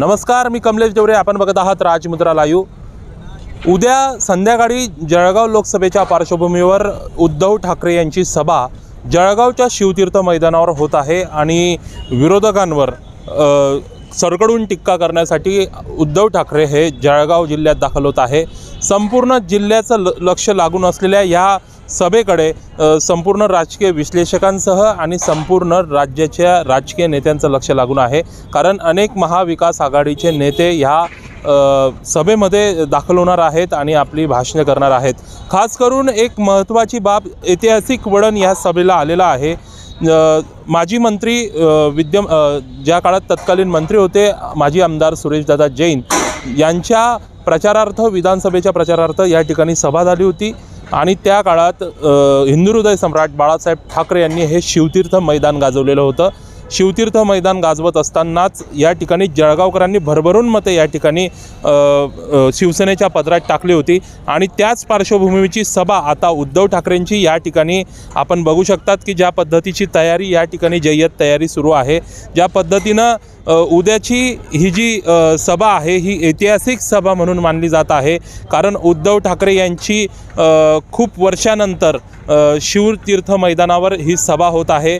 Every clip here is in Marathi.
नमस्कार मी कमलेश देवरे आपण बघत आहात राजमुद्रा लाईव्ह. उद्या संध्याकाळी जळगाव लोकसभेच्या पार्श्वभूमीवर उद्धव ठाकरे यांची सभा जळगावच्या शिवतीर्थ मैदानावर होत आहे आणि विरोधकांवर सरकडून टिक्का करण्यासाठी उद्धव ठाकरे हे जळगाव जिल्ह्यात दाखल होत आहे. संपूर्ण जिल्ह्याचं ल लक्ष लागून असलेल्या या सभेकडे संपूर्ण राजकीय विश्लेषकांसह आणि संपूर्ण राज्याच्या राजकीय नेत्यांचं लक्ष लागून आहे. कारण अनेक महाविकास आघाडीचे नेते ह्या सभेमध्ये दाखल होणार आहेत आणि आपली भाषणं करणार आहेत. खास करून एक महत्त्वाची बाब ऐतिहासिक वळण या सभेला आलेलं आहे. माजी मंत्री विद्यम ज्या काळात तत्कालीन मंत्री होते माजी आमदार सुरेशदादा जैन यांच्या प्रचारार्थ विधानसभेच्या प्रचारार्थ या ठिकाणी सभा झाली होती. आणि त्या काळात हिंदू हृदय सम्राट बाळासाहेब ठाकरे यांनी हे शिवतीर्थ मैदान गाजवलेलं होतं. शिवतीर्थ मैदान गाजवत असतानाच या ठिकाणी जळगावकरांनी भरभरून मते या ठिकाणी शिवसेनेच्या पदरात टाकली होती. आणि त्याच पार्श्वभूमीची सभा आता उद्धव ठाकरेंची या ठिकाणी आपण बघू शकतात की ज्या पद्धतीची तयारी या ठिकाणी जय्यत तयारी सुरू आहे. ज्या पद्धतीनं उद्याची ही जी सभा आहे ही ऐतिहासिक सभा म्हणून मानली जात आहे. कारण उद्धव ठाकरे यांची खूप वर्षानंतर शिवतीर्थ मैदानावर ही सभा होत आहे.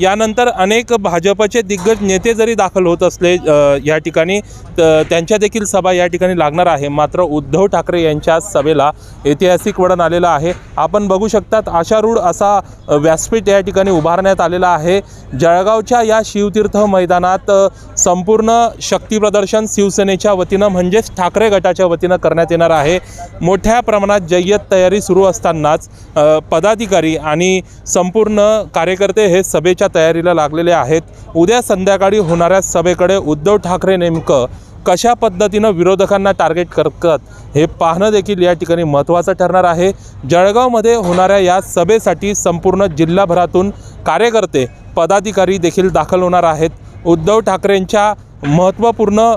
यानंतर अनेक भाजपचे दिग्गज नेते जरी दाखल होत असले या ठिकाणी त- त्यांच्या देखील सभा या ठिकाणी लागणार आहे. मात्र उद्धव ठाकरे यांच्या सभेला ऐतिहासिक वळण आलेलं आहे. आपण बघू शकतात आशारूढ असा व्यासपीठ या ठिकाणी उभारण्यात आलेला आहे. जळगावच्या या शिवतीर्थ मैदानात संपूर्ण शक्तीप्रदर्शन शिवसेनेच्या वतीनं म्हणजेच ठाकरे गटाच्या वतीनं करण्यात येणार आहे. मोठ्या प्रमाणात जय्यत तयारी सुरू असतानाच पदाधिकारी आणि संपूर्ण कार्यकर्ते हे सभेच्या तयारीला लागलेले आहेत. उद्या संध्याकाळी होणाऱ्या सभेकडे उद्धव ठाकरे नेमकं कशा पद्धतीनं विरोधकांना टार्गेट करतात हे पाहणं देखील या ठिकाणी महत्त्वाचं ठरणार आहे. जळगावमध्ये होणाऱ्या या सभेसाठी संपूर्ण जिल्हाभरातून कार्यकर्ते पदाधिकारी देखील दाखल होणार आहेत. उद्धव ठाकरेंच्या महत्त्वपूर्ण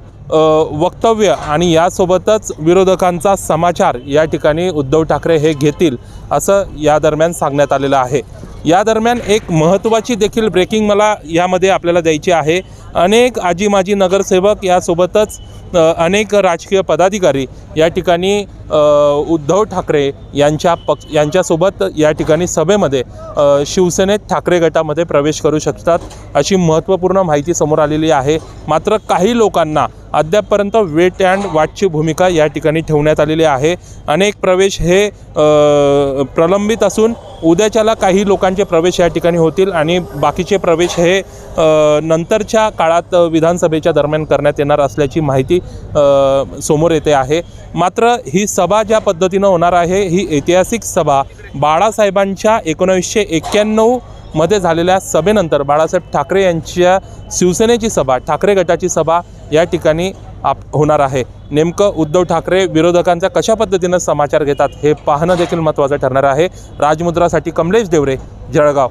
वक्तव्य आणि यासोबतच विरोधकांचा समाचार या ठिकाणी उद्धव ठाकरे हे घेतील असं या दरम्यान सांगण्यात आलेलं आहे. या दरम्यान एक महत्त्वाची देखील ब्रेकिंग मला यामध्ये आपल्याला द्यायची आहे. अनेक आजी माजी नगरसेवक यासोबतच अनेक राजकीय पदाधिकारी या ठिकाणी उद्धव ठाकरे यांच्या पक्ष यांच्यासोबत या ठिकाणी सभेमध्ये शिवसेनेत ठाकरे गटामध्ये प्रवेश करू शकतात अशी महत्त्वपूर्ण माहिती समोर आलेली आहे. मात्र काही लोकांना अद्यापपर्यंत वेट अँड वाटची भूमिका या ठिकाणी ठेवण्यात आलेली आहे. अनेक प्रवेश हे प्रलंबित असून उद्याच्याला काही लोकांचे प्रवेश या ठिकाणी होतील आणि बाकीचे प्रवेश हे नंतरच्या काळात विधानसभेच्या दरम्यान करण्यात येणार असल्याची माहिती समोर येते आहे. मात्र ही सभा ज्या पद्धतीनं होणार आहे ही ऐतिहासिक सभा बाळासाहेबांच्या एकोणावीसशे एक्क्याण्णवमध्ये झालेल्या सभेनंतर बाळासाहेब ठाकरे यांच्या शिवसेनेची सभा ठाकरे गटाची सभा या ठिकाणी आप होणार आहे. नेमकं उद्धव ठाकरे विरोधकांचा कशा पद्धतीनं समाचार घेतात हे पाहणं देखील महत्त्वाचं ठरणार आहे. राजमुद्रासाठी कमलेश देवरे जळगाव.